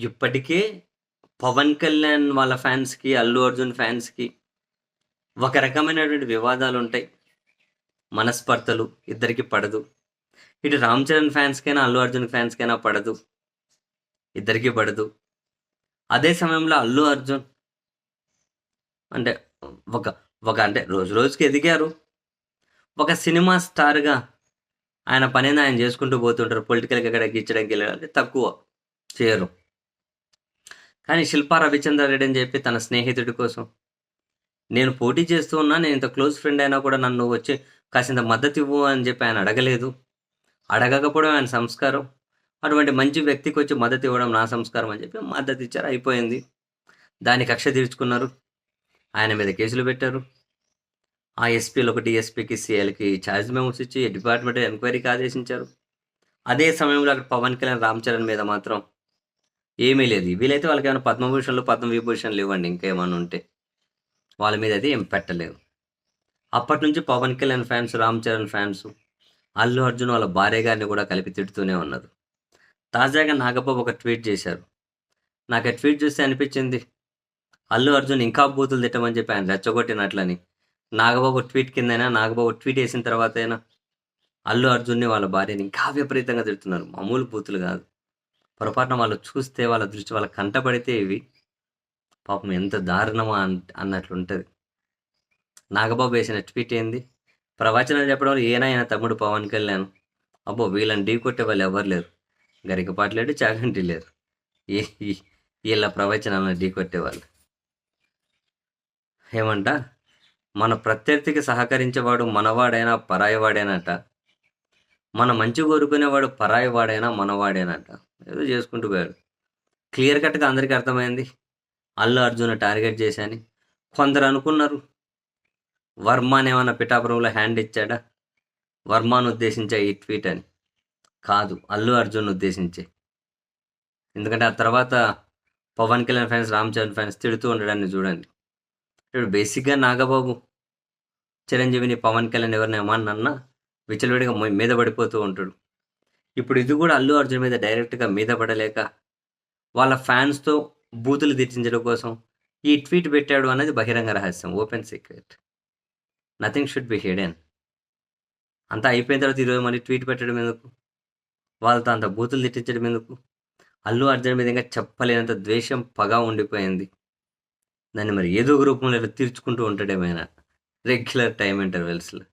ఇప్పటికే పవన్ కళ్యాణ్ వాళ్ళ ఫ్యాన్స్‌కి, అల్లు అర్జున్ ఫ్యాన్స్‌కి ఒక రకమైనటువంటి వివాదాలు ఉంటాయి మనస్పర్ధలు ఇద్దరికీ పడదు. ఇటు 'రామ్ చరణ్' ఫ్యాన్స్‌కైనా, అల్లు అర్జున్ ఫ్యాన్స్‌కైనా పడదు. ఇద్దరికీ పడదు. అదే సమయంలో అల్లు అర్జున్ అంటే ఒక ఒక అంటే రోజు రోజుకి ఎదిగారు. ఒక సినిమా స్టార్‌గా ఆయన పనిని ఆయన చేసుకుంటూ పోతుంటారు. పొలిటికల్‌గా అక్కడ గిచ్చడం గిల్లడం తక్కువ చేయరు. కానీ శిల్పా రవిచంద్రారెడ్డి అని చెప్పి తన స్నేహితుడి కోసం నేను పోటీ చేస్తూ ఉన్నా. నేను ఇంత క్లోజ్ ఫ్రెండ్ అయినా కూడా నన్ను వచ్చి కాసింత మద్దతు ఇవ్వు అని చెప్పి ఆయన అడగలేదు. అడగకపోవడం ఆయన సంస్కారం. అటువంటి మంచి వ్యక్తికి వచ్చి మద్దతు ఇవ్వడం నా సంస్కారం అని చెప్పి మద్దతు ఇచ్చారు. అయిపోయింది. దాని కక్ష తీర్చుకున్నారు. ఆయన మీద కేసులు పెట్టారు. ఆ ఎస్పీలకు, డీఎస్పీకి, సీఎల్కి ఛార్జ్ మెమోస్ ఇచ్చి డిపార్ట్మెంట్ ఎంక్వైరీకి ఆదేశించారు. అదే సమయంలో అక్కడ పవన్ కళ్యాణ్, రామ్ చరణ్ మీద మాత్రం ఏమీ లేదు. వీలైతే వాళ్ళకి ఏమైనా పద్మభూషణలు పద్మవిభూషణలు ఇవ్వండి ఇంకేమన్నా ఉంటే. వాళ్ళ మీద అయితే ఏం పెట్టలేదు. అప్పటినుంచి పవన్ కళ్యాణ్ ఫ్యాన్స్, రామ్ చరణ్ ఫ్యాన్స్, అల్లు అర్జున్ వాళ్ళ భార్య గారిని కూడా కలిపి తిడుతూనే ఉన్నారు. తాజాగా నాగబాబు ఒక ట్వీట్ చేశారు. నాకు ఆ ట్వీట్ చూస్తే అనిపించింది. అల్లు అర్జున్ ఇంకా బూతులు తిట్టమని చెప్పి ఆయన రెచ్చగొట్టినట్లని. నాగబాబు ట్వీట్ కిందైనా, నాగబాబు ట్వీట్ వేసిన తర్వాత అయినా అల్లు అర్జున్‌ని వాళ్ళ భార్యని ఇంకా విపరీతంగా తిడుతున్నారు. మామూలు బూతులు కాదు. పొరపాటున వాళ్ళు చూస్తే వాళ్ళ దృష్టి వాళ్ళ కంటపడితే ఇవి పాపం ఎంత దారుణమా అన్ అన్నట్లుంటది. నాగబాబు వేసిన ట్వీట్ ఏంది? ప్రవచనాలు చెప్పడం వల్ల ఈయన తమ్ముడు పవన్ కళ్యాణ్. అబ్బో! వీళ్ళని ఢీకొట్టే వాళ్ళు ఎవరు లేరు. గరికపాటు లేడు, చాగంటి లేరు. ఈ వీళ్ళ ప్రవచనాలను ఢీ కొట్టేవాళ్ళు ఏమంట? మన ప్రత్యర్థికి సహకరించేవాడు మనవాడైనా, పరాయవాడేనట మన మంచి కోరుకునేవాడు పరాయివాడైనా, మనవాడేనంట ఏదో చేసుకుంటూ పోయాడు. క్లియర్ కట్‌గా అందరికీ అర్థమైంది. అల్లు అర్జున్‌ని టార్గెట్ చేశాని కొందరు అనుకున్నారు. వర్మనేమన్నా పిఠాపురంలో హ్యాండ్ ఇచ్చాడా? వర్మాను ఉద్దేశించే ఈ ట్వీట్ అని. కాదు. అల్లు అర్జున్ ఉద్దేశించే. ఎందుకంటే ఆ తర్వాత పవన్ కళ్యాణ్ ఫ్యాన్స్, రామ్ చరణ్ ఫ్యాన్స్ తిడుతూ ఉండడాన్ని చూడండి. ఇప్పుడు బేసిక్‌గా నాగబాబు చిరంజీవిని, పవన్ కళ్యాణ్ ఎవరిని ఏమన్నా విచ్చలవిడిగా మీద పడిపోతూ ఉంటాడు. ఇప్పుడు ఇది కూడా అల్లు అర్జున్ మీద డైరెక్ట్‌గా మీద పడలేక వాళ్ళ ఫ్యాన్స్‌తో బూతులు తీర్చించడం కోసం ఈ ట్వీట్ పెట్టాడు అన్నది బహిరంగ రహస్యం. Open secret. Nothing should be hidden. అంతా అయిపోయిన తర్వాత ఈరోజు మళ్ళీ ట్వీట్ పెట్టడం ఎందుకు? వాళ్ళతో అంత బూతులు తిట్టించడం ఎందుకు? అల్లు అర్జున్ మీద ఇంకా చెప్పలేనంత ద్వేషం, పగ ఉండిపోయింది. దాన్ని మరి ఏదో ఒక రూపంలో తీర్చుకుంటూ ఉంటాడేమైనా రెగ్యులర్ టైమ్ ఇంటర్వెల్స్‌లో.